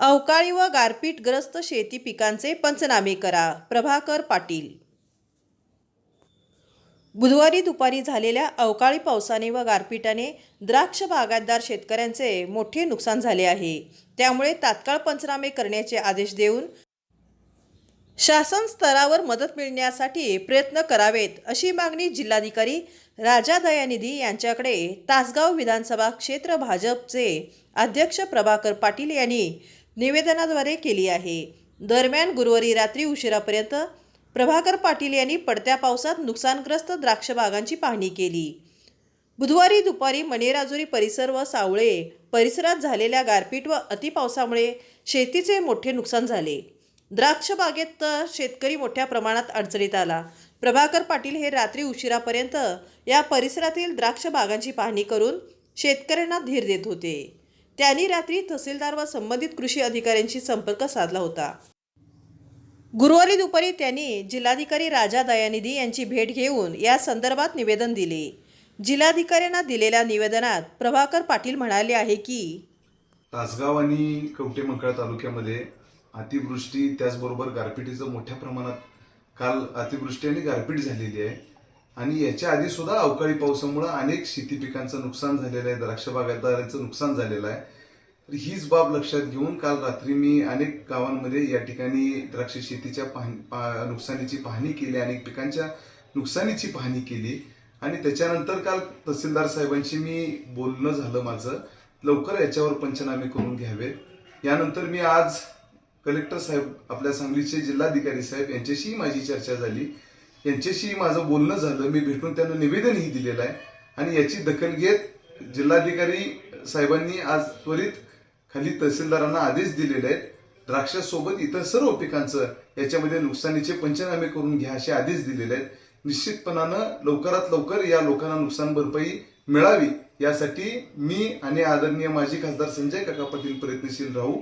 अवकाळी व गारपीटग्रस्त शेती पिकांचे पंचनामे करा. प्रभाकर पाटील. बुधवारी दुपारी झालेल्या अवकाळी पावसाने व गारपिटाने द्राक्ष बागायतदार शेतकऱ्यांचे मोठे नुकसान झाले आहे. त्यामुळे तात्काळ पंचनामे करण्याचे आदेश देऊन शासन स्तरावर मदत मिळण्यासाठी प्रयत्न करावेत अशी मागणी जिल्हाधिकारी राजा दयानिधी यांच्याकडे तासगाव विधानसभा क्षेत्र भाजपचे अध्यक्ष प्रभाकर पाटील यांनी निवेदनाद्वारे केली आहे. दरम्यान गुरुवारी रात्री उशिरापर्यंत प्रभाकर पाटील यांनी पडत्या पावसात नुकसानग्रस्त द्राक्ष बागांची पाहणी केली. बुधवारी दुपारी मणेराजुरी परिसर व सावळे परिसरात झालेल्या गारपीट व अतिपावसामुळे शेतीचे मोठे नुकसान झाले. द्राक्ष बागेत तर शेतकरी मोठ्या प्रमाणात अडचणीत आला. प्रभाकर पाटील हे रात्री उशिरापर्यंत या परिसरातील द्राक्ष बागांची पाहणी करून शेतकऱ्यांना धीर देत होते. त्यांनी रात्री तहसीलदार व संबंधित कृषी अधिकाऱ्यांशी संपर्क साधला होता. गुरुवारी दुपारी त्यांनी जिल्हाधिकारी राजा दयानिधी यांची भेट घेऊन या संदर्भात निवेदन दिले. जिल्हाधिकाऱ्यांना दिलेल्या निवेदनात प्रभाकर पाटील म्हणाले आहे की तासगाव आणि कवठेमंकाळ तालुक्यामध्ये अतिवृष्टी त्याचबरोबर गारपिटीचं मोठ्या प्रमाणात काल अतिवृष्टी आणि गारपीट झालेली आहे. आणि याच्या आधी सुद्धा अवकाळी पावसामुळे अनेक शेती पिकांचं नुकसान झालेलं आहे द्राक्ष बागायतदारांचं नुकसान झालेलं आहे. तर हीच बाब लक्षात घेऊन काल रात्री मी अनेक गावांमध्ये या ठिकाणी द्राक्ष शेतीच्या पाहणी पा- नुकसानीची पाहणी केली अनेक पिकांच्या नुकसानीची पाहणी केली. आणि त्याच्यानंतर काल तहसीलदार साहेबांशी मी बोलणं झालं माझं. लवकर याच्यावर पंचनामे करून घ्यावे यानंतर मी आज कलेक्टर साहेब आपल्या सांगलीचे जिल्हाधिकारी साहेब यांच्याशीही माझी चर्चा झाली. यांच्याशी माझं बोलणं झालं. मी भेटून त्यांना निवेदनही दिलेलं आहे. आणि याची दखल घेत जिल्हाधिकारी साहेबांनी आज त्वरित खाली तहसीलदारांना आदेश दिलेले आहेत. द्राक्षासोबत इतर सर्व पिकांचं याच्यामध्ये नुकसानीचे पंचनामे करून घ्या असे आदेश दिलेले आहेत. निश्चितपणानं लवकरात लवकर या लोकांना नुकसान भरपाई मिळावी यासाठी मी आणि आदरणीय माजी खासदार संजय काका पाटील प्रयत्नशील राहू